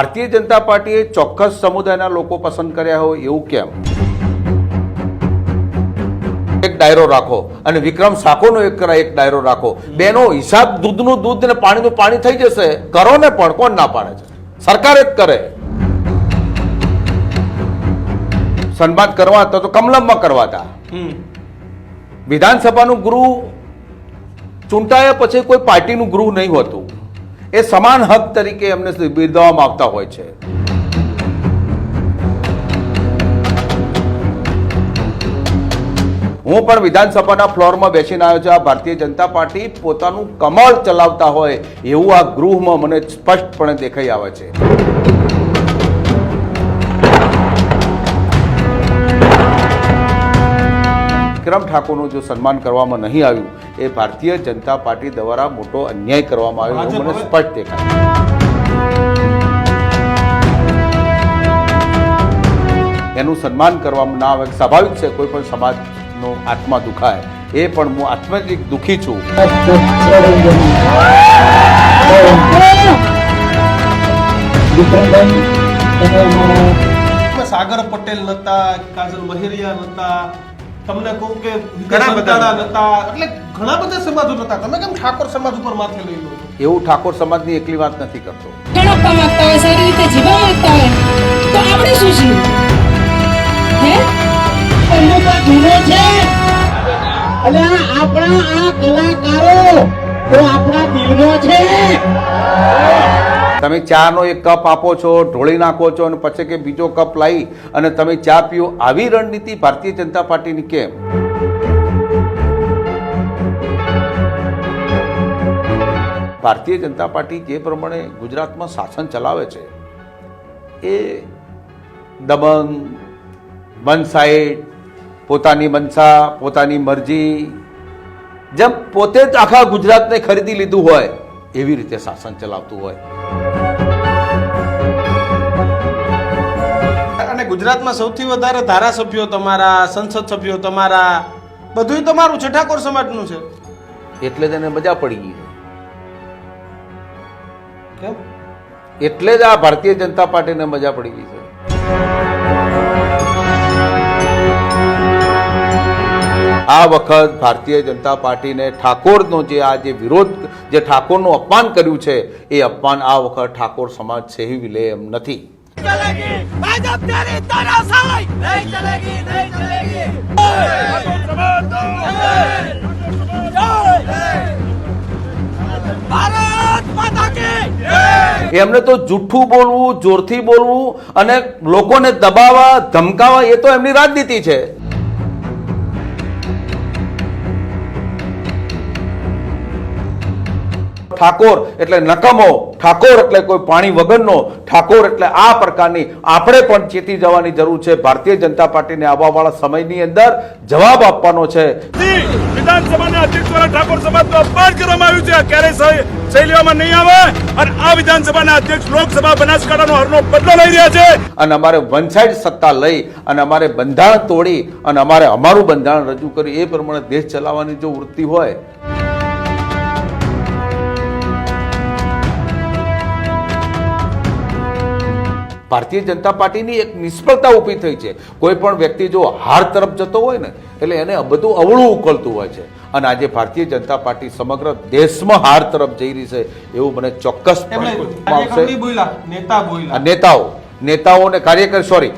ભારતીય જનતા પાર્ટીએ ચોક્કસ સમુદાયના લોકો પસંદ કર્યા હોય એવું કેમ? એક ડાયરો રાખો અને વિક્રમ સાકોનો એક કરા એક ડાયરો રાખો. બેનો હિસાબ દૂધનું દૂધ ને પાણીનું પાણી થઈ જશે. કરો ને પણ કોણ ના પાડે છે? સરકાર જ કરે. સન્માન કરવા હતા તો કમલમમાં કરવા હતા. વિધાનસભાનું ગૃહ ચૂંટાયા પછી કોઈ પાર્ટીનું ગૃહ નહીં હોતું. એ સમાન હક તરીકે એમને બિરદાવવામાં આવતા હોય છે. હું પણ વિધાનસભાના ફ્લોરમાં બેસીને આવ્યો છું. આ ભારતીય જનતા પાર્ટી પોતાનું કમળ ચલાવતા હોય એવું આ ગૃહમાં મને સ્પષ્ટપણે દેખાઈ આવે છે. વિક્રમ ઠાકોરનું જો સન્માન કરવામાં નહીં આવ્યું એ ભારતીય જનતા પાર્ટી દ્વારા મોટો અન્યાય કરવામાં આવ્યો એવું મને સ્પષ્ટ દેખાય. એનું સન્માન કરવામાં ના આવે સ્વાભાવિક છે કોઈ પણ સમાજનો આત્મા દુખાય એ પણ હું આત્મજિક દુઃખી છું. સાગર પટેલ નતા કાજલ મહેરિયા નતા તમને કહું કે ઘણા બધા નતા એટલે ઘણા બધા સમાજો હતા તમે કેમ ઠાકોર સમાજ ઉપર માથે લઈ લો એવું ઠાકોર સમાજની એકલી વાત નથી કરતો. ઘણો માંગતા હોય સારી રીતે જીવવા માંગતા હોય તો આપણે શું છે હે? એમનો કોઈ ગુનો છે. અને આપણા આ કલાકારો તો આપણા દિલનો છે. તમે ચાનો એક કપ આપો છો, ઢોળી નાખો છો અને પછી કે બીજો કપ લાવી અને તમે ચા પીઓ, આવી રણનીતિ ભારતીય જનતા પાર્ટીની કેમ? ભારતીય જનતા પાર્ટી જે પ્રમાણે ગુજરાતમાં શાસન ચલાવે છે, એ દબંગ વન પોતાની મનસા, પોતાની મરજી, જેમ પોતે જ આખા ગુજરાતને ખરીદી લીધું હોય, એવી રીતે શાસન ચલાવતું હોય. ગુજરાતમાં સૌથી વધારે ધારાસભ્યો તમારા સંસદ સભ્યો તમારા બધુંય તમારું છે ઠાકોર સમાજનું છે. એટલે એને મજા પડી ગઈ. કેમ? એટલે જ આ ભારતીય જનતા પાર્ટીને મજા પડી ગઈ છે. આ વખત ભારતીય જનતા પાર્ટીને ઠાકોરનો જે આ જે વિરોધ જે ઠાકોરનું અપમાન કર્યું છે એ અપમાન આ વખત ઠાકોર સમાજ સેવી લે એમ નથી. भाजप तेरी तानाशाही नहीं चलेगी नहीं चलेगी भारत माता की એમને તો જૂઠું બોલવું જોરથી બોલવું અને લોકોને દબાવવા ધમકાવવા એ તો એમની રાજનીતિ છે ઠાકોર એટલે નકમો ઠાકોર એટલે કોઈ પાણી વગરનો ઠાકોર એટલે આ પ્રકારની આપણે પણ ચેતી જવાની જરૂર છે. ભારતીય જનતા પાર્ટીને આવવાવાળા સમયની અંદર જવાબ આપવાનો છે. વિધાનસભાના અધ્યક્ષ દ્વારા ઠાકોર સમાજનું અપમાન કરવામાં આવ્યું છે. ક્યારે સહી નહીં આવે અને આ વિધાનસભાના અધ્યક્ષ લોકસભા બનાસકાંઠાનો હરનો બદલો લઈ રહ્યા છે. અને અમારે વન સાઈડ સત્તા લઈ અને અમારે બંધારણ તોડી અને અમારે અમારું બંધારણ રજૂ કરી એ પ્રમાણે દેશ ચલાવવાની જો વૃત્તિ હોય ભારતીય જનતા પાર્ટીની એક નિષ્ફળતા ઊભી થઈ છે. કોઈ પણ વ્યક્તિ જો હાર તરફ જતો હોય ને એટલે એને બધું અવળું ઉકલતું હોય છે. અને આજે ભારતીય જનતા પાર્ટી સમગ્ર દેશમાં હાર તરફ જઈ રહી છે એવું મને ચોક્કસ એમને કાર્યકર નહીં બોલ્યા નેતા નેતાઓ નેતાઓને કાર્યકર સોરી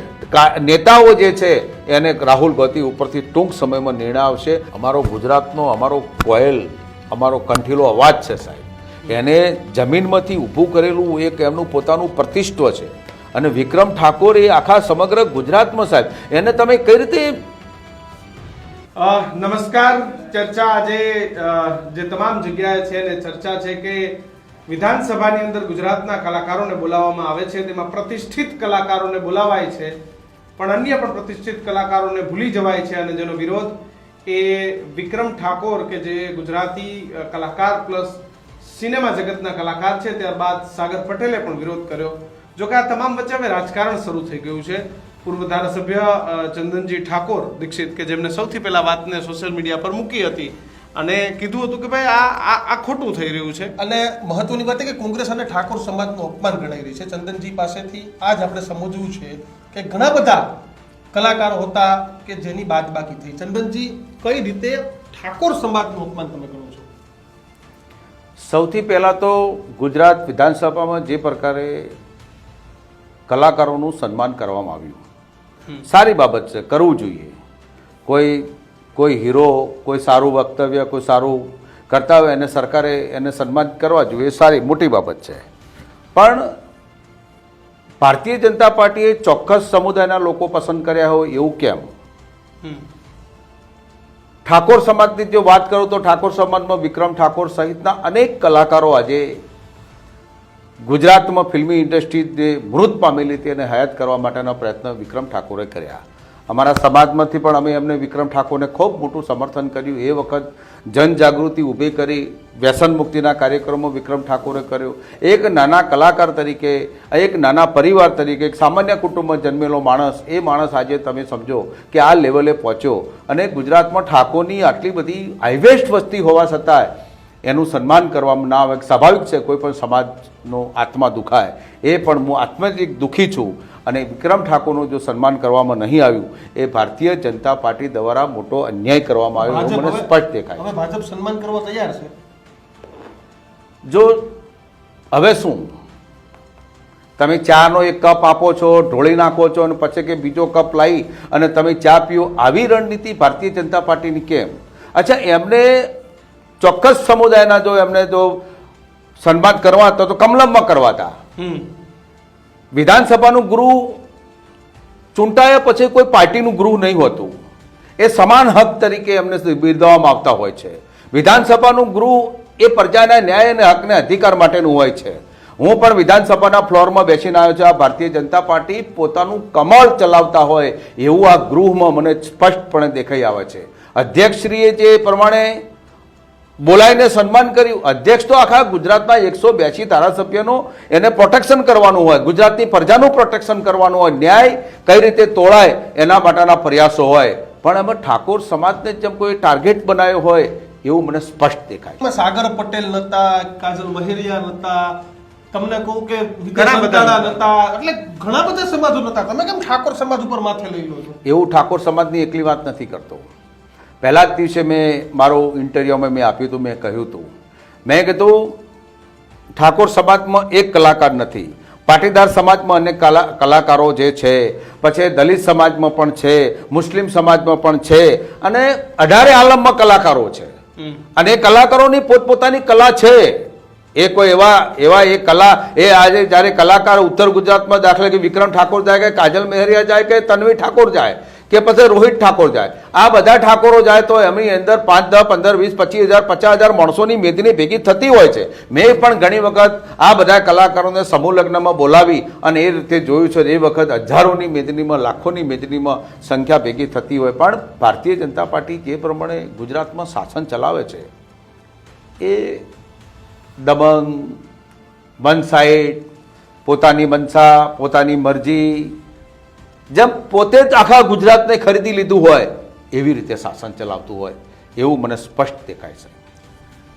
નેતાઓ જે છે એને રાહુલ ગાંધી ઉપરથી ટૂંક સમયમાં નિર્ણય આવશે. અમારો ગુજરાતનો અમારો કોયલ અમારો કંઠીલો અવાજ છે સાહેબ. એને જમીનમાંથી ઊભું કરેલું એક એમનું પોતાનું પ્રતિષ્ઠ છે. અને વિક્રમ ઠાકોર એ આખા સમગ્ર ગુજરાતમાં સાહેબ, એને તમે કઈ રીતે નમસ્કાર. ચર્ચા આજે જે તમામ જગ્યાએ છે ને ચર્ચા છે કે વિધાનસભાની અંદર ગુજરાતના કલાકારોને બોલાવવામાં આવે છે, તેમાં પ્રતિષ્ઠિત કલાકારોને બોલાવાય છે, પણ અન્ય પણ પ્રતિષ્ઠિત કલાકારોને ભૂલી જવાય છે અને જેનો વિરોધ એ વિક્રમ ઠાકોર કે જે ગુજરાતી કલાકાર પ્લસ સિનેમા જગતના કલાકાર છે, ત્યારબાદ સાગર પટેલે પણ વિરોધ કર્યો. જો કે આ તમામ વચ્ચે હવે રાજકારણ શરૂ થઈ ગયું છે. પૂર્વ ધારાસભ્ય ચંદનજી ઠાકોર દીક્ષિત કે જેમને સૌથી પહેલા વાતને સોશિયલ મીડિયા પર મૂકી હતી અને કીધું હતું કે ભાઈ આ આ આ ખોટું થઈ રહ્યું છે. અને મહત્વની વાત એ કે કોંગ્રેસ અને ઠાકોર સમાજનું અપમાન ગણાઈ રહી છે. ચંદનજી પાસેથી આ જ આપણે સમજવું છે કે ઘણા બધા કલાકારો હતા કે જેની બાદ બાકી થઈ. ચંદનજી કઈ રીતે ઠાકોર સમાજનું અપમાન તમે કરો છો? સૌથી પહેલાં તો ગુજરાત વિધાનસભામાં જે પ્રકારે કલાકારોનું સન્માન કરવામાં આવ્યું. સારી બાબત છે કરવું જોઈએ. કોઈ કોઈ હીરો કોઈ સારું વક્તવ્ય કોઈ સારું કરતા હોય એને સરકારે એને સન્માન કરવા જોઈએ એ સારી મોટી બાબત છે. પણ ભારતીય જનતા પાર્ટીએ ચોક્કસ સમુદાયના લોકો પસંદ કર્યા હોય એવું કેમ? ઠાકોર સમાજની જો વાત કરું તો ઠાકોર સમાજમાં વિક્રમ ઠાકોર સહિતના અનેક કલાકારો આજે ગુજરાતમાં ફિલ્મી ઇન્ડસ્ટ્રી જે મૃત પામેલી હતી એને હયાત કરવા માટેના પ્રયત્ન વિક્રમ ઠાકોરે કર્યા. અમારા સમાજમાંથી પણ અમે એમને વિક્રમ ઠાકોરને ખૂબ મોટું સમર્થન કર્યું. એ વખત જનજાગૃતિ ઊભી કરી વ્યસન મુક્તિના કાર્યક્રમો વિક્રમ ઠાકોરે કર્યો. એક નાના કલાકાર તરીકે, એક નાના પરિવાર તરીકે, એક સામાન્ય કુટુંબમાં જન્મેલો માણસ, એ માણસ આજે તમે સમજો કે આ લેવલે પહોંચ્યો. અને ગુજરાતમાં ઠાકોરની આટલી બધી હાઈવેસ્ટ વસ્તી હોવા છતાંય એનું સન્માન કરવામાં ના આવે સ્વાભાવિક છે કોઈ પણ સમાજનો આત્મા દુખાય એ પણ હું આત્મજિક દુઃખી છું. અને વિક્રમ ઠાકોરનું જો સન્માન કરવામાં નહીં આવ્યું એ ભારતીય જનતા પાર્ટી દ્વારા મોટો અન્યાય કરવામાં આવ્યો મને સ્પષ્ટ દેખાય ભાજપ સન્માન કરવા તૈયાર છે? જો હવે શું? તમે ચાનો એક કપ આપો છો ઢોળી નાખો છો અને પછી કે બીજો કપ લાવી અને તમે ચા પીઓ આવી રણનીતિ ભારતીય જનતા પાર્ટીની કેમ? અચ્છા એમને ચોક્કસ સમુદાયના જો એમને જો સન્માન કરવા હતા તો કમલમમાં કરવા હતા. વિધાનસભાનું ગૃહ ચૂંટાયા પછી કોઈ પાર્ટીનું ગૃહ નહીં હોતું. એ સમાન હક તરીકે એમને બિરદાવવામાં આવતા હોય છે. વિધાનસભાનું ગૃહ એ પ્રજાના ન્યાય અને હકને અધિકાર માટેનું હોય છે. હું પણ વિધાનસભાના ફ્લોરમાં બેસીને આવ્યો છું. આ ભારતીય જનતા પાર્ટી પોતાનું કમળ ચલાવતા હોય એવું આ ગૃહમાં મને સ્પષ્ટપણે દેખાઈ આવે છે. અધ્યક્ષશ્રીએ જે પ્રમાણે બોલાવીને સન્માન કર્યું. અધ્યક્ષ તો આખા ગુજરાતના એકસો બ્યાસી ધારાસભ્યનું એને પ્રોટેક્શન કરવાનું હોય ગુજરાતની પ્રજાનું પ્રોટેક્શન કરવાનું હોય ન્યાય કઈ રીતે તોળાય એના માટેના પ્રયાસો હોય. પણ અમે ઠાકોર સમાજને જેમ કોઈ ટાર્ગેટ બનાવ્યો હોય એવું મને સ્પષ્ટ દેખાય સાગર પટેલ નતા કાજલ મહેરિયા નતા તમને કહું કે ઘણા બધા નતા એટલે ઘણા બધા સમાજો નતા. તમે કેમ ઠાકોર સમાજ ઉપર માથે લઈ લો છો? એવું ઠાકોર સમાજની એકલી વાત નથી કરતો. પહેલા જ દિવસે મેં મારો ઇન્ટરવ્યુમાં મેં આપ્યું હતું મેં કહ્યું હતું. મેં કીધું ઠાકોર સમાજમાં એક કલાકાર નથી. પાટીદાર સમાજમાં અનેક કલા કલાકારો જે છે પછી દલિત સમાજમાં પણ છે મુસ્લિમ સમાજમાં પણ છે અને અઢારે આલમમાં કલાકારો છે. અને એ કલાકારોની પોતપોતાની કલા છે. એ કોઈ એવા એવા એ કલા એ આજે જ્યારે કલાકાર ઉત્તર ગુજરાતમાં દાખલા કે વિક્રમ ઠાકોર જાય કે કાજલ મહેરિયા જાય કે તન્વી ઠાકોર જાય કે પછી રોહિત ઠાકોર જાય. આ બધા ઠાકોરો જાય તો એમની અંદર પાંચ, દસ, પંદર, વીસ, પચીસ હજાર, પચાસ હજાર માણસોની મેદની ભેગી થતી હોય છે. મેં પણ ઘણી વખત આ બધા કલાકારોને સમૂહ લગ્નમાં બોલાવી અને એ રીતે જોયું છે એ વખત હજારોની મેદનીમાં, લાખોની મેદનીમાં સંખ્યા ભેગી થતી હોય. પણ ભારતીય જનતા પાર્ટી જે પ્રમાણે ગુજરાતમાં શાસન ચલાવે છે, એ દબંગ વન સાઈડ, પોતાની મનસા, પોતાની મરજી જેમ પોતે જ આખા ગુજરાતને ખરીદી લીધું હોય, એવી રીતે શાસન ચલાવતું હોય, એવું મને સ્પષ્ટ દેખાય છે.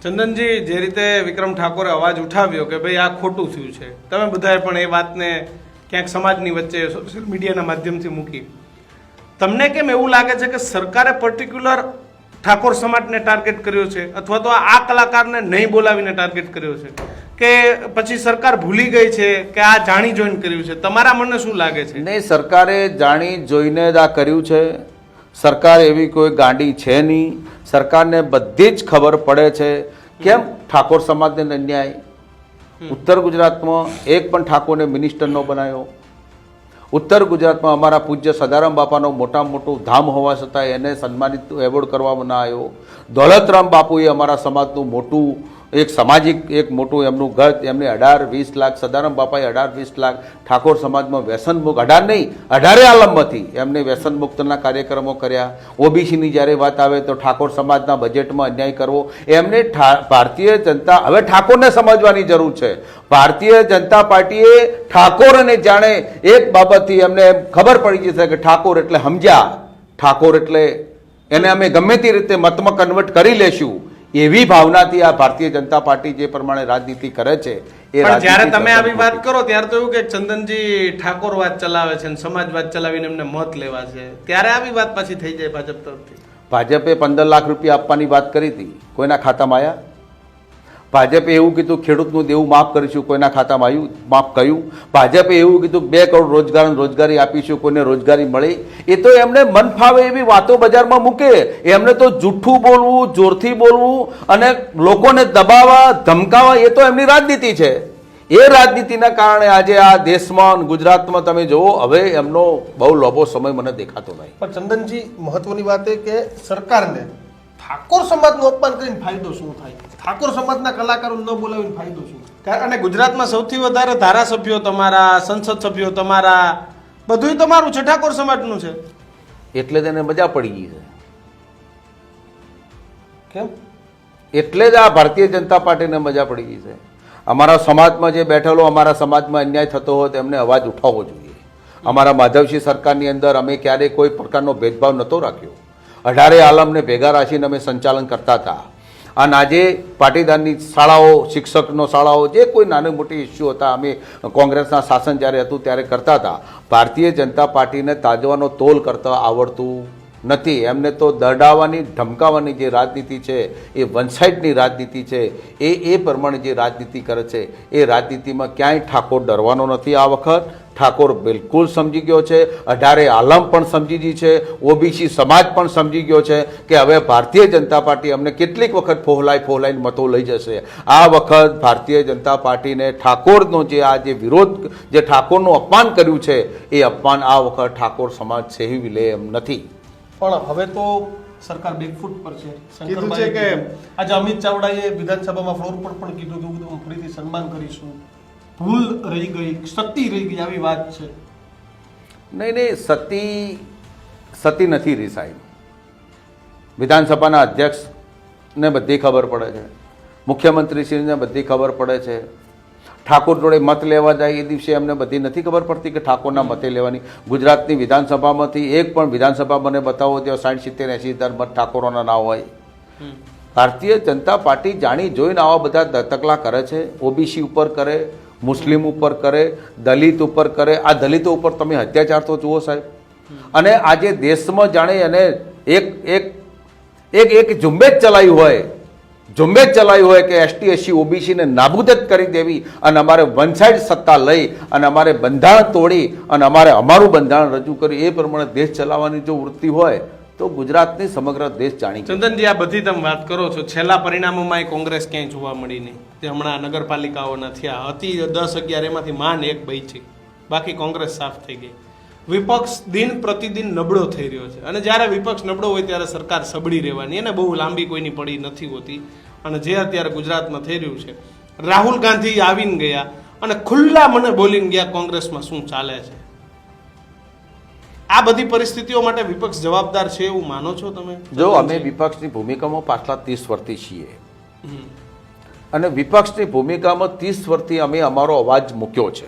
ચંદનજી, જે રીતે વિક્રમ ઠાકોરે અવાજ ઉઠાવ્યો કે ભાઈ આ ખોટું થયું છે, તમે બધાએ પણ એ વાતને ક્યાંક સમાજની વચ્ચે સોશિયલ મીડિયાના માધ્યમથી મૂકી. તમને કેમ એવું લાગે છે કે સરકારે પર્ટિક્યુલર ઠાકોર સમાજને ટાર્ગેટ કર્યો છે અથવા તો આ કલાકારને નહીં બોલાવીને ટાર્ગેટ કર્યો છે કે પછી સરકાર ભૂલી ગઈ છે કે આ જાણી જોઈને કર્યું છે તમારા મને શું લાગે છે? નહીં સરકારે જાણી જોઈને જ આ કર્યું છે. સરકાર એવી કોઈ ગાંડી છે નહીં. સરકારને બધી જ ખબર પડે છે. કેમ? ઠાકોર સમાજને અન્યાય ઉત્તર ગુજરાતમાં એક પણ ઠાકોરને મિનિસ્ટર ન બનાવ્યો ઉત્તર ગુજરાતમાં અમારા પૂજ્ય સદારામ બાપાનો મોટામાં મોટું ધામ હોવા છતાં એને સન્માનિત, એવોર્ડ કરવામાં ના આવ્યો. દોલતરામ બાપુએ અમારા સમાજનું મોટું એક સામાજિક, એક મોટું એમનું ગત એમને અઢાર, વીસ લાખ, સદારામ બાપાએ અઢાર, વીસ લાખ, ઠાકોર સમાજમાં વ્યસન મુક્ત, અઢાર નહીં, અઢારે આલમમાંથી એમને વ્યસન મુક્તના કાર્યક્રમો કર્યા. ઓબીસીની જ્યારે વાત આવે તો ઠાકોર સમાજના બજેટમાં અન્યાય કરવો. એમને ભારતીય જનતા, હવે ઠાકોરને સમજવાની જરૂર છે. ભારતીય જનતા પાર્ટીએ ઠાકોરને જાણે એક બાબતથી એમને ખબર પડી જશે કે ઠાકોર એટલે સમજ્યા. ઠાકોર એટલે એને અમે ગમે તે રીતે મતમાં કન્વર્ટ કરી લેશું. એવી ભાવનાથી આ ભારતીય જનતા પાર્ટી જે પ્રમાણે રાજનીતિ કરે છે એ જ્યારે તમે આવી વાત કરો ત્યારે તો એવું કે ચંદનજી ઠાકોર વાત ચલાવે છે અને સમાજવાદ ચલાવીને એમને મત લેવા છે. ત્યારે આવી વાત પાછી થઈ જાય ભાજપ તરફથી. ભાજપે પંદર લાખ રૂપિયા આપવાની વાત કરી હતી. કોઈના ખાતામાં આવ્યા ભાજપે એવું કીધું, ખેડૂતનું દેવું માફ કરીશું, કોઈના ખાતામાં આવ્યું, માફ કર્યું. ભાજપે એવું કીધું, બે કરોડ રોજગાર રોજગારી આપીશું, કોઈને રોજગારી મળી. એ તો એમને મન ફાવે એવી વાતો બજારમાં મૂકે. એમને તો જૂઠું બોલવું, જોરથી બોલવું અને લોકોને દબાવવા, ધમકાવવા, એ તો એમની રાજનીતિ છે. એ રાજનીતિના કારણે આજે આ દેશમાં ગુજરાતમાં તમે જુઓ, હવે એમનો બહુ લોભો સમય મને દેખાતો નહીં. પણ ચંદનજી, મહત્વની વાત એ કે સરકારને ઠાકોર સમાજનું અપમાન કરીને ફાયદો શું થાય? ઠાકોર સમાજના કલાકારો ન બોલાવીને ફાયદો શું થાય? અને ગુજરાતમાં સૌથી વધારે ધારાસભ્યો તમારા સંસદ સભ્યો તમારા બધુંય તમારું છે ઠાકોર સમાજનું છે. એટલે તેને મજા પડી ગઈ છે. કેમ? એટલે જ આ ભારતીય જનતા પાર્ટીને મજા પડી ગઈ છે. અમારા સમાજમાં જે બેઠેલો અમારા સમાજમાં અન્યાય થતો હોય તો એમને અવાજ ઉઠાવવો જોઈએ. અમારા માધવસિંહ સરકારની અંદર અમે ક્યારેય કોઈ પ્રકારનો ભેદભાવ નહોતો રાખ્યો. અઢારે આલમને ભેગા રાખીને અમે સંચાલન કરતા હતા. અને આજે પાટીદારની શાળાઓ, શિક્ષકનો શાળાઓ, જે કોઈ નાની મોટી ઇસ્યુ હતા, અમે કોંગ્રેસના શાસન જ્યારે હતું ત્યારે કરતા હતા. ભારતીય જનતા પાર્ટીને તાજવાનો તોલ કરતા આવડતું નથી. એમને તો દરડાવવાની ધમકાવવાની જે રાજનીતિ છે, એ વન સાઇડની રાજનીતિ છે, એ એ પ્રમાણે જે રાજનીતિ કરે છે, એ રાજનીતિમાં ક્યાંય ઠાકોર ડરવાનો નથી આ વખત. ઠાકોર બિલકુલ સમજી ગયો છે. અઢારે આલમ પણ સમજી ગઈ છે. ઓબીસી સમાજ પણ સમજી ગયો છે કે હવે ભારતીય જનતા પાર્ટી અમને કેટલીક વખત ફોહલાઈ ફોહલાઈને મતો લઈ જશે. આ વખત ભારતીય જનતા પાર્ટીને ઠાકોરનો જે આ જે વિરોધ, જે ઠાકોરનું અપમાન કર્યું છે, એ અપમાન આ વખત ઠાકોર સમાજ સેવી લે એમ નથી. પણ હવે તો સરકાર બેકફૂટ પર છે. કીધું છે કે- આજે અમિત ચાવડાએ વિધાનસભામાં ફ્લોર પર પણ કીધું કે હું ફરીથી સન્માન કરીશું. ભૂલ રહી ગઈ શક્તિ રહી ગઈ આવી વાત છે. નહીં નહીં સતી સતી નથી રહી સાહેબ. વિધાનસભાના અધ્યક્ષને બધી ખબર પડે છે. મુખ્યમંત્રીશ્રીને બધી ખબર પડે છે. ઠાકોર જોડે મત લેવા જાય એ દિવસે એમને બધી નથી ખબર પડતી કે ઠાકોરના મતે લેવાની. ગુજરાતની વિધાનસભામાંથી એક પણ વિધાનસભા મને બતાવો ત્યાં સાઠ સિત્તેર એંસી હજાર મત ઠાકોરોના ના હોય. ભારતીય જનતા પાર્ટી જાણી જોઈને આવા બધા તકલા કરે છે. ઓબીસી ઉપર કરે મુસ્લિમ ઉપર કરે દલિત ઉપર કરે. આ દલિતો ઉપર તમે અત્યાચાર તો જુઓ સાહેબ. અને આજે દેશમાં જાણે એને એક એક એક એક ઝુંબેશ ચલાવી હોય ઝુંબેશ ચલાવી હોય કે એસટી, એસસી, ઓબીસીને નાબૂદ જ કરી દેવી અને અમારે વન સાઇડ સત્તા લઈ અને અમારે બંધારણ તોડી અને અમારે અમારું બંધારણ રજૂ કરી, એ પ્રમાણે દેશ ચલાવવાની જો વૃત્તિ હોય તો ગુજરાતની સમગ્ર દેશ જાણી ચંદનજી, આ બધી તમે વાત કરો છો, છેલ્લા પરિણામોમાં એ કોંગ્રેસ ક્યાંય જોવા મળી નહીં. તે હમણાં નગરપાલિકાઓના થયા, હતી દસ અગિયાર, એમાંથી માંડ એક બઈ છે. બાકી કોંગ્રેસ સાફ થઈ ગઈ. વિપક્ષ દિન પ્રતિદિન નબળો થઈ રહ્યો છે. અને જ્યારે વિપક્ષ નબળો હોય ત્યારે સરકાર સબળી રહેવાની. એને બહુ લાંબી કોઈની પડી નથી હોતી. અને જે અત્યારે ગુજરાતમાં થઈ રહ્યું છે રાહુલ ગાંધી આવીને ગયા અને ખુલ્લા મને બોલીને ગયા કોંગ્રેસમાં શું ચાલે છે? આ બધી પરિસ્થિતિઓ માટે વિપક્ષ જવાબદાર છે એવું માનો છો તમે? જો અમે વિપક્ષની ભૂમિકામાં પાછલા ત્રીસ વર્ષથી છીએ. અને વિપક્ષની ભૂમિકામાં ત્રીસ વર્ષથી અમે અમારો અવાજ મૂક્યો છે.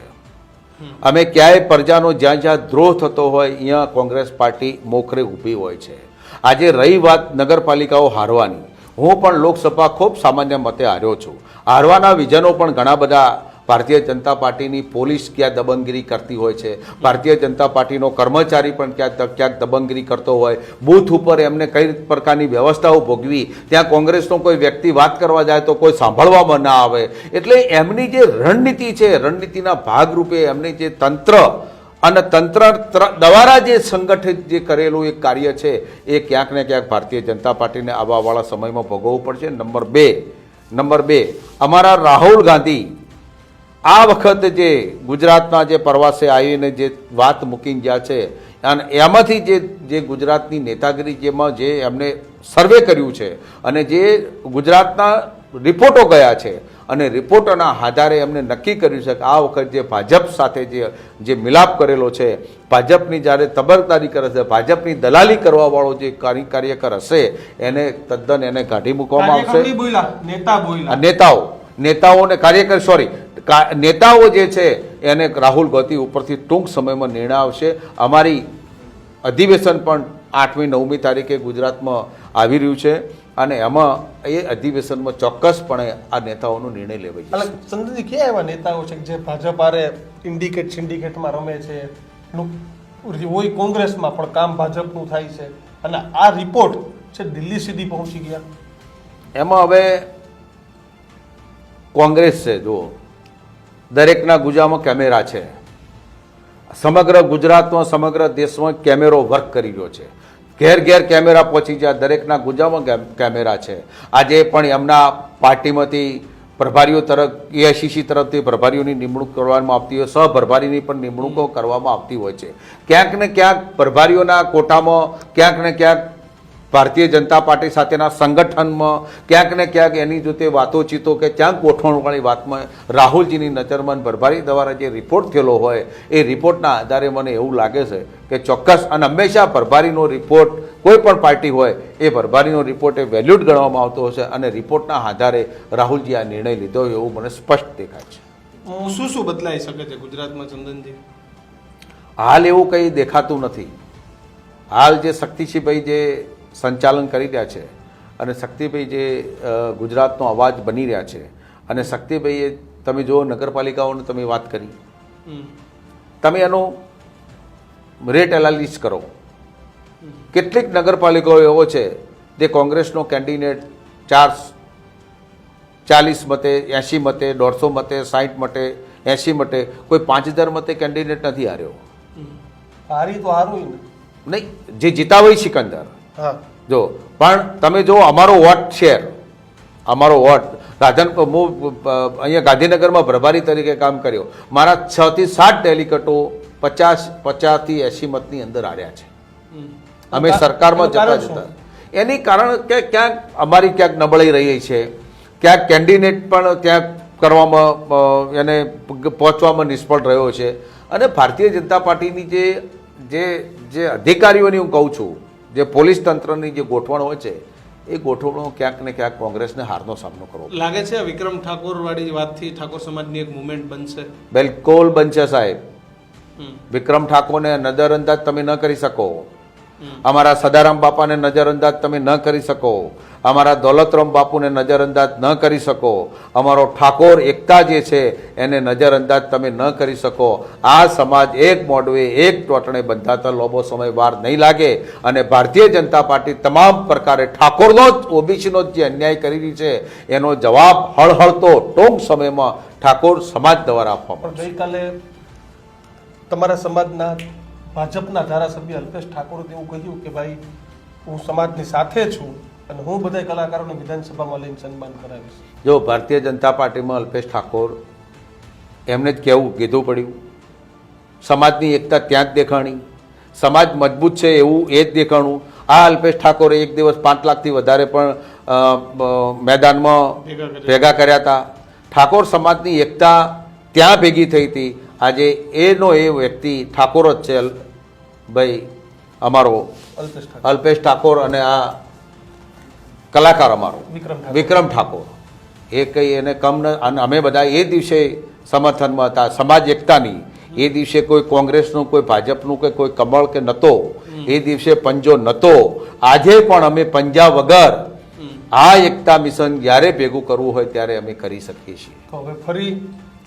અમે ક્યાંય પ્રજાનો જ્યાં જ્યાં દ્રોહ થતો હોય, અહીંયા કોંગ્રેસ પાર્ટી મોખરે ઊભી હોય છે. આજે રહી વાત નગરપાલિકાઓ હારવાની. હું પણ લોકસભા ખૂબ સામાન્ય મતે હાર્યો છું. હારવાના વિઝનો પણ ઘણા બધા ભારતીય જનતા પાર્ટીની પોલીસ ક્યાં દબંગગીરી કરતી હોય છે? ભારતીય જનતા પાર્ટીનો કર્મચારી પણ ક્યાંક ક્યાંક દબંગગીરી કરતો હોય? બૂથ ઉપર એમને કઈ પ્રકારની વ્યવસ્થાઓ ભોગવી? ત્યાં કોંગ્રેસનો કોઈ વ્યક્તિ વાત કરવા જાય તો કોઈ સાંભળવામાં ના આવે. એટલે એમની જે રણનીતિ છે, રણનીતિના ભાગરૂપે એમની જે તંત્ર અને તંત્ર દ્વારા જે સંગઠિત જે કરેલું એક કાર્ય છે, એ ક્યાંક ને ક્યાંક ભારતીય જનતા પાર્ટીને આવવાવાળા સમયમાં ભોગવવું પડશે. નંબર બે નંબર બે, અમારા રાહુલ ગાંધી આ વખતે જે ગુજરાતના જે પ્રવાસે આવીને જે વાત મૂકીને ગયા છે અને એમાંથી જે જે ગુજરાતની નેતાગીરી જેમાં જે એમને સર્વે કર્યું છે અને જે ગુજરાતના રિપોર્ટો ગયા છે અને રિપોર્ટોના આધારે એમને નક્કી કર્યું છે કે આ વખત જે ભાજપ સાથે જે જે મિલાપ કરેલો છે ભાજપની જ્યારે તબરદારી કરે છે ભાજપની દલાલી કરવાવાળો જે કાર્ય- કાર્યકર હશે એને તદ્દન એને કાઢી મૂકવામાં આવશે. નહીં નેતા બોલ્યા. આ નેતાઓ નેતાઓને કાર્યકર સોરી નેતાઓ જે છે એને રાહુલ ગાંધી ઉપરથી ટૂંક સમયમાં નિર્ણય આવશે. અમારી અધિવેશન પણ આઠમી નવમી તારીખે ગુજરાતમાં આવી રહ્યું છે અને એમાં એ અધિવેશનમાં ચોક્કસપણે આ નેતાઓનો નિર્ણય લેવાય એટલે ચંદ્રજી કયા એવા નેતાઓ છે કે જે ભાજપ આરે ઇન્ડિકેટ સિન્ડિકેટમાં રમે છે? હોય કોંગ્રેસમાં પણ કામ ભાજપનું થાય છે. અને આ રિપોર્ટ છે દિલ્હી સુધી પહોંચી ગયા. એમાં હવે કોંગ્રેસ છે જુઓ. દરેકના ગુજામાં કેમેરા છે. સમગ્ર ગુજરાતમાં સમગ્ર દેશમાં કેમેરો વર્ક કરી રહ્યો છે. ઘેર ઘેર કેમેરા પહોંચી જાય દરેકના ગુજામાં કેમેરા છે. આજે પણ એમના પાર્ટીમાંથી પ્રભારીઓ તરફ, એઆઈસીસી તરફથી પ્રભારીઓની નિમણૂક કરવામાં આવતી હોય, સહપ્રભારીની પણ નિમણૂકો કરવામાં આવતી હોય છે. ક્યાંક ને ક્યાંક પ્રભારીઓના કોટામાં, ક્યાંક ને ક્યાંક ભારતીય જનતા પાર્ટી સાથેના સંગઠનમાં ક્યાંક ને ક્યાંક એની જોતે વાતોચીતો કે ક્યાંક ગોઠવણવાળી વાતમાં રાહુલજીની નજરમાં ભરભારી દ્વારા જે રિપોર્ટ થયેલો હોય એ રિપોર્ટના આધારે મને એવું લાગે છે કે ચોક્કસ અને હંમેશા ભરભારીનો રિપોર્ટ કોઈ પણ પાર્ટી હોય એ ભરભારીનો રિપોર્ટ એ વેલ્યુડ ગણવામાં આવતો હશે અને રિપોર્ટના આધારે રાહુલજી આ નિર્ણય લીધો હોય એવું મને સ્પષ્ટ દેખાય છે. શું શું બદલાઈ શકે છે ગુજરાતમાં ચંદનજી? હાલ એવું કંઈ દેખાતું નથી. હાલ જે શક્તિસિંહભાઈ જે સંચાલન કરી રહ્યા છે અને શક્તિભાઈ જે ગુજરાતનો અવાજ બની રહ્યા છે અને શક્તિભાઈએ તમે જુઓ નગરપાલિકાઓની તમે વાત કરી. તમે એનું રેટ એનાલિસ કરો. કેટલીક નગરપાલિકાઓ એવો છે જે કોંગ્રેસનો કેન્ડિડેટ ચાર ચાલીસ મતે એંશી મતે દોઢસો મતે સાઠ મતે એંશી મતે કોઈ પાંચ હજાર મતે કેન્ડિડેટ નથી હાર્યો. હારી તો હારું નહીં જે જીતાવય સિકંદર જો પણ તમે જો અમારો વોટ શેર અમારો વોટ રાધન હું અહીંયા ગાંધીનગરમાં પ્રભારી તરીકે કામ કર્યો. મારા છ થી સાત ડેલિકેટો પચાસ પચાસથી એંશી મતની અંદર હાર્યા છે. અમે સરકારમાં જતા જતા. એની કારણ કે ક્યાંક અમારી ક્યાંક નબળાઈ રહી છે ક્યાંક કેન્ડિડેટ પણ ક્યાંક કરવામાં એને પહોંચવામાં નિષ્ફળ રહ્યો છે. અને ભારતીય જનતા પાર્ટીની જે જે જે અધિકારીઓની હું કહું છું જે પોલીસ તંત્રની જે ગોઠવણ હોય છે એ ગોઠવણો ક્યાંક ને ક્યાંક કોંગ્રેસને હારનો સામનો કરવો લાગે છે વિક્રમ ઠાકોર વાળી વાતથી ઠાકોર સમાજની એક મુવમેન્ટ બનશે? બિલકુલ બનશે સાહેબ. વિક્રમ ઠાકોરને નજરઅંદાજ તમે ન કરી શકો. અમારા સદારામ બાપાને નજરઅંદાજ તમે ન કરી શકો. અમારા દોલતરામ બાપુને નજરઅંદાજ ન કરી શકો. અમારો ઠાકોર એકતા જે છે, એને નજરઅંદાજ તમે ન કરી શકો. આ સમાજ એક મોડવે, એક ટોટણે બંધાતા લોબો સમય વાર નહીં લાગે. અને ભારતીય જનતા પાર્ટી તમામ પ્રકારે ઠાકોરનો જ, ઓબીસીનો જ અન્યાય કરી રહી છે, એનો જવાબ હળહળતો ટૂંક સમયમાં ઠાકોર સમાજ દ્વારા આપવામાં ગઈકાલે તમારા સમાજના ભાજપના ધારાસભ્ય અલ્પેશ ઠાકોરે એવું કહ્યું કે ભાઈ હું સમાજની સાથે છું અને હું બધા કલાકારોને વિધાનસભામાં લઈને સન્માન કરાવીશ. જો ભારતીય જનતા પાર્ટીમાં અલ્પેશ ઠાકોર એમને જ કહેવું કીધું પડ્યું? સમાજની એકતા ત્યાં જ દેખાણી? સમાજ મજબૂત છે એવું એ જ દેખાણું? આ અલ્પેશ ઠાકોરે એક દિવસ પાંચ લાખથી વધારે પણ મેદાનમાં ભેગા કર્યા. હતા. ઠાકોર સમાજની એકતા ત્યાં ભેગી થઈ હતી. આજે એનો એ વ્યક્તિ ઠાકોર જ છે ભાઈ અમારો અલ્પેશ ઠાકોર અને આ કલાકાર અમારો વિક્રમ ઠાકોર. એ કંઈ એને કમ ન અને અમે બધા એ દિવસે સમર્થનમાં હતા સમાજ એકતાની. એ દિવસે કોઈ કોંગ્રેસનું કોઈ ભાજપનું કે કોઈ કમળ કે નહોતો એ દિવસે પંજો નહોતો આજે પણ અમે પંજા વગર આ એકતા મિશન જ્યારે ભેગું કરવું હોય ત્યારે અમે કરી શકીએ છીએ. તો હવે ફરી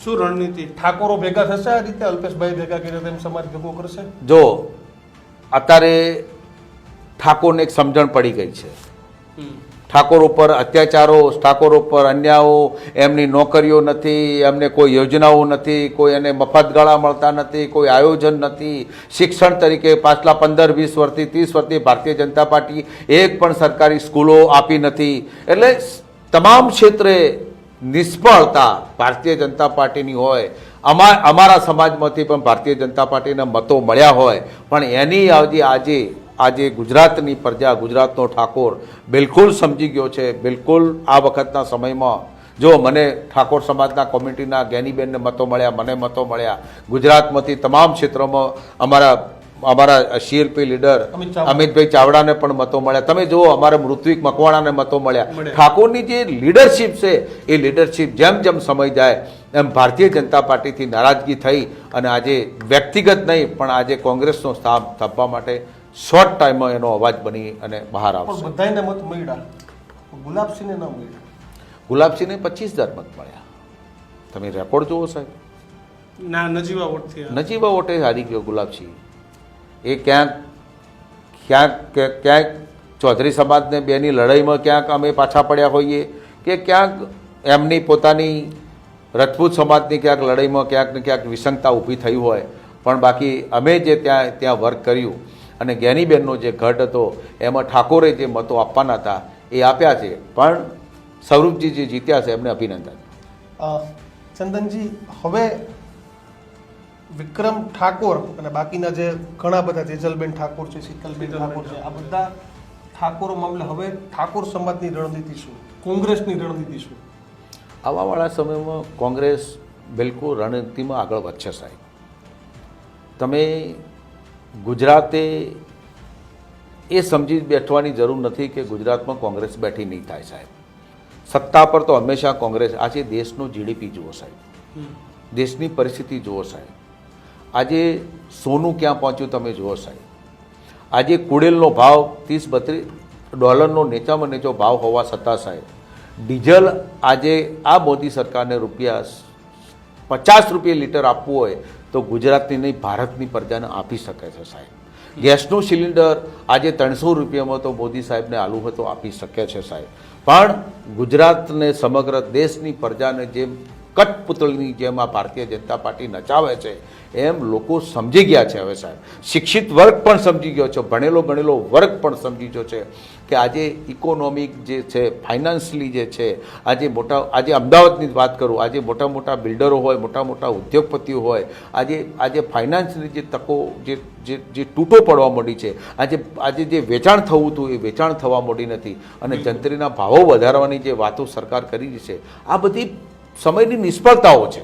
શું રણનીતિ? ઠાકોરો ભેગા થશે આ રીતે? અલ્પેશભાઈ ભેગા કર્યા તેમ સમાજ ભેગો કરશે? જો અત્યારે ઠાકોરને એક સમજણ પડી ગઈ છે. ઠાકોર ઉપર અત્યાચારો, ઠાકોર ઉપર અન્યાયો, એમની નોકરીઓ નથી, એમને કોઈ યોજનાઓ નથી, કોઈ એને મફત ગાળા મળતા નથી, કોઈ આયોજન નથી. શિક્ષણ તરીકે પાછલા પંદર, વીસ વર્ષથી, ત્રીસ વર્ષથી ભારતીય જનતા પાર્ટી એક પણ સરકારી સ્કૂલો આપી નથી. એટલે તમામ ક્ષેત્રે નિષ્ફળતા ભારતીય જનતા પાર્ટીની હોય. અમા અમારા સમાજમાંથી પણ ભારતીય જનતા પાર્ટીના મતો મળ્યા હોય, પણ એની આજે આજે આજે ગુજરાતની પ્રજા, ગુજરાતનો ઠાકોર બિલકુલ સમજી ગયો છે. બિલકુલ આ વખતના સમયમાં જો મને ઠાકોર સમાજના કોમિટીના જ્ઞાનીબેનને મતો મળ્યા, મને મતો મળ્યા, ગુજરાતમાંથી તમામ ક્ષેત્રોમાં અમારા અમારા સીએલપી લીડર અમિતભાઈ ચાવડાને પણ મતો મળ્યા. તમે જુઓ અમારે મૃત્વિક મકવાણાને મતો મળ્યા. ઠાકોરની જે લીડરશીપ છે એ લીડરશીપ જેમ જેમ સમય જાય એમ ભારતીય જનતા પાર્ટીથી નારાજગી થઈ અને આજે વ્યક્તિગત નહીં પણ આજે કોંગ્રેસનો સ્થાપ સ્થાપવા માટે શોર્ટ ટાઈમમાં એનો અવાજ બની અને બહાર આવશે. બધાને મત મળ્યા. ગુલાબસિંહને ન મળ્યા. ગુલાબસિંહને પચીસ હજાર મત મળ્યા. તમે રેકોર્ડ જુઓ સાહેબ. ના નજીવા વોટથી નજીવા નજીબા વોટે હારી ગયો ગુલાબસિંહ. એ ક્યાંક ક્યાંક ક્યાંક ચૌધરી સમાજને બેની લડાઈમાં ક્યાંક અમે પાછા પડ્યા હોઈએ, કે ક્યાંક એમની પોતાની રજપૂત સમાજની ક્યાંક લડાઈમાં ક્યાંક ને ક્યાંક વિસંગતા ઊભી થઈ હોય. પણ બાકી અમે જે ત્યાં ત્યાં વર્ક કર્યું અને જ્ઞાનીબેનનો જે ઘટ હતો, એમાં ઠાકોરે જે મતો આપવાના હતા, એ આપ્યા છે. પણ સ્વરૂપજી જે જીત્યા છે એમને અભિનંદન. ચંદનજી, હવે વિક્રમ ઠાકોર અને બાકીના જે ઘણા બધા જેજલબેન ઠાકોર છે શીતલબેન ઠાકોર છે આ બધા ઠાકોરો મામલે હવે ઠાકોર સમાજની રણનીતિ શું? કોંગ્રેસની રણનીતિ શું? આવાવાળા સમયમાં કોંગ્રેસ બિલકુલ રણનીતિમાં આગળ વધશે સાહેબ. તમે ગુજરાતે એ સમજી બેઠવાની જરૂર નથી કે ગુજરાતમાં કોંગ્રેસ બેઠી નહીં થાય સાહેબ. સત્તા પર તો હંમેશા કોંગ્રેસ આજે દેશનો જીડીપી જુઓ સાહેબ. દેશની પરિસ્થિતિ જુઓ સાહેબ. આજે સોનું ક્યાં પહોંચ્યું તમે જુઓ સાહેબ. આજે કુડેલનો ભાવ ત્રીસ બત્રીસ ડોલરનો નીચામાં નીચો ભાવ હોવા છતાં સાહેબ, ડીઝલ આજે આ મોદી સરકારને રૂપિયા પચાસ રૂપિયા લીટર આપવું હોય તો ગુજરાતની નહીં, ભારતની પ્રજાને આપી શકે છે સાહેબ. ગેસનું સિલિન્ડર આજે ત્રણસો રૂપિયામાં તો મોદી સાહેબને આલુ હોય તો આપી શકે છે સાહેબ. પણ ગુજરાતને સમગ્ર દેશની પ્રજાને જેમ કઠપુતળીની જેમ આ ભારતીય જનતા પાર્ટી નચાવે છે એમ લોકો સમજી ગયા છે હવે સાહેબ. શિક્ષિત વર્ગ પણ સમજી ગયો છે ભણેલો ગણેલો વર્ગ પણ સમજી ગયો છે કે આજે ઇકોનોમિક જે છે ફાઇનાન્શિયલી જે છે આજે મોટા આજે અમદાવાદની જ વાત કરું આજે મોટા મોટા બિલ્ડરો હોય મોટા મોટા ઉદ્યોગપતિઓ હોય આજે આજે ફાઇનાન્સની જે તકો જે જે જે તૂટો પડવા માંડી છે આજે આજે જે વેચાણ થવું હતું એ વેચાણ થવા માંડી નથી. અને જંત્રીના ભાવો વધારવાની જે વાતો સરકાર કરી રહી છે આ બધી સમયની નિષ્ફળતાઓ છે.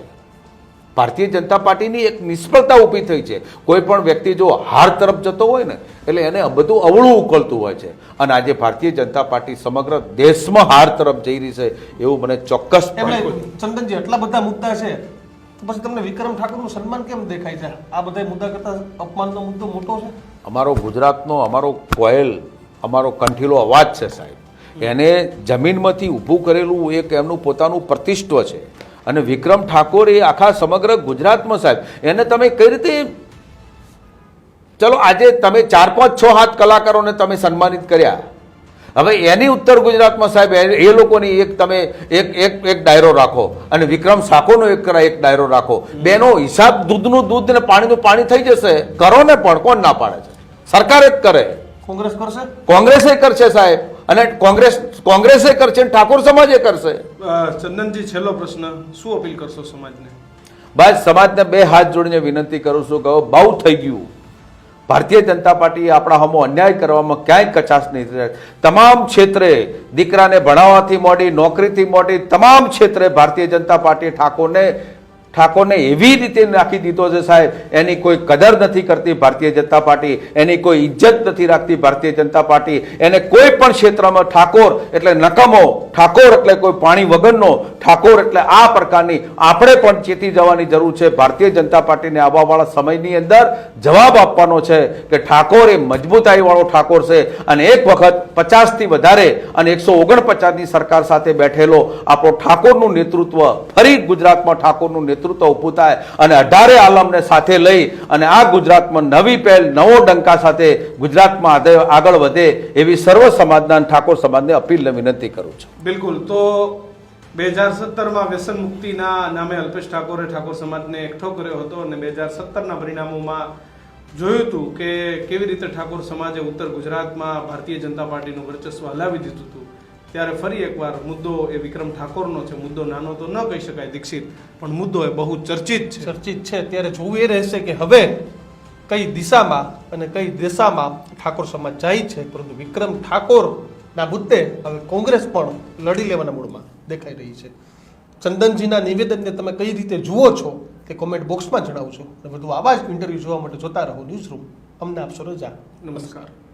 ભારતીય જનતા પાર્ટીની એક નિષ્ફળતા ઊભી થઈ છે. કોઈ પણ વ્યક્તિ જો હાર તરફ જતો હોય ને એટલે એને બધું અવળું ઉકલતું હોય છે. અને આજે ભારતીય જનતા પાર્ટી સમગ્ર દેશમાં હાર તરફ જઈ રહી છે એવું મને ચોક્કસ ચંદનજી એટલા બધા મુદ્દા છે. પછી તમને વિક્રમ ઠાકોરનું સન્માન કેમ દેખાય છે? આ બધા મુદ્દા કરતા અપમાનનો મુદ્દો મોટો છે? અમારો ગુજરાતનો અમારો કોયલ અમારો કંઠીલો અવાજ છે સાહેબ. એને જમીનમાંથી ઊભું કરેલું એક એમનું પોતાનું પ્રતિષ્ઠ છે. અને વિક્રમ ઠાકોર એ આખા સમગ્ર ગુજરાતમાં સાહેબ એને તમે કઈ રીતે ચલો આજે તમે ચાર પાંચ છ હાથ કલાકારોને તમે સન્માનિત કર્યા. હવે એની ઉત્તર ગુજરાતમાં સાહેબ એ- લોકોની એક તમે એક એક એક ડાયરો રાખો અને વિક્રમ સાકોનો એક કરા એક ડાયરો રાખો. બેનો હિસાબ દૂધનું દૂધ ને પાણીનું પાણી થઈ જશે. કરો ને પણ કોણ ના પાડે છે? સરકાર જ કરે. કોંગ્રેસ કરશે? કોંગ્રેસે કરશે સાહેબ. અને કોંગ્રેસ કોંગ્રેસે કરશે ઠાકોર સમાજે કરશે? ચંદનજી છેલ્લો પ્રશ્ન. શું અપીલ કરશો સમાજને? બસ સમાજને બે હાથ જોડીને વિનંતી કરું છું કે બહુ થઈ ગયું. ભારતીય જનતા પાર્ટી આપણા હમો અન્યાય કરવામાં ક્યાંય કચાશ નહીં તમામ ક્ષેત્રે દીકરાને ભણાવવાથી મોડી નોકરીથી મોડી તમામ ક્ષેત્રે ભારતીય જનતા પાર્ટી ઠાકોરને ઠાકોરને એવી રીતે નાખી દીધો છે સાહેબ, એની કોઈ કદર નથી કરતી ભારતીય જનતા પાર્ટી, એની કોઈ ઇજ્જત નથી રાખતી ભારતીય જનતા પાર્ટી, એને કોઈ પણ ક્ષેત્રમાં ઠાકોર એટલે નકમો, ઠાકોર એટલે કોઈ પાણી વગરનો, ઠાકોર એટલે આ પ્રકારની આપણે પણ ચેતી જવાની જરૂર છે. ભારતીય જનતા પાર્ટીને આવવાવાળા સમયની અંદર જવાબ આપવાનો છે કે ઠાકોર એ મજબૂતાઈવાળો ઠાકોર છે અને એક વખત પચાસથી વધારે અને એકસો ઓગણપચાસની સરકાર સાથે બેઠેલો આપણો ઠાકોરનું નેતૃત્વ ફરી ગુજરાતમાં ઠાકોરનું નેતૃત્વ ઊભું થાય અને અઢારે આલમને સાથે લઈ અને આ ગુજરાતમાં નવી પહેલ, નવો ડંકા સાથે ગુજરાતમાં આગળ વધે એવી સર્વ સમાજના ઠાકોર સમાજને અપીલને વિનંતી કરું છું. બિલકુલ. તો બે હજાર સત્તરમાં વ્યસન મુક્તિના નામે અલ્પેશ ઠાકોરે ઠાકોર સમાજને એકઠો કર્યો હતો અને બે હજાર સત્તરના પરિણામોમાં જોયું હતું કે કેવી રીતે ઠાકોર સમાજે ઉત્તર ગુજરાતમાં ભારતીય જનતા પાર્ટીનું વર્ચસ્વ હલાવી દીધું હતું. ત્યારે ફરી એકવાર મુદ્દો એ વિક્રમ ઠાકોરનો છે મુદ્દો નાનો તો ન કહી શકાય દીક્ષિત પણ મુદ્દો એ બહુ ચર્ચિત છે. ચર્ચિત છે. ત્યારે જોવું એ રહેશે કે હવે કઈ દિશામાં અને કઈ દિશામાં ઠાકોર સમાજ જાય છે પરંતુ વિક્રમ ઠાકોરના મુદ્દે હવે કોંગ્રેસ પણ લડી લેવાના મૂડમાં દેખાઈ રહી છે. ચંદનજીના નિવેદનને તમે કઈ રીતે જુઓ છો તે કોમેન્ટ બોક્સમાં જણાવજો. અને વધુ આવા જ ઇન્ટરવ્યૂ જોવા માટે જોતા રહો ન્યૂઝ રૂમ અમને આપશો રજા. નમસ્કાર.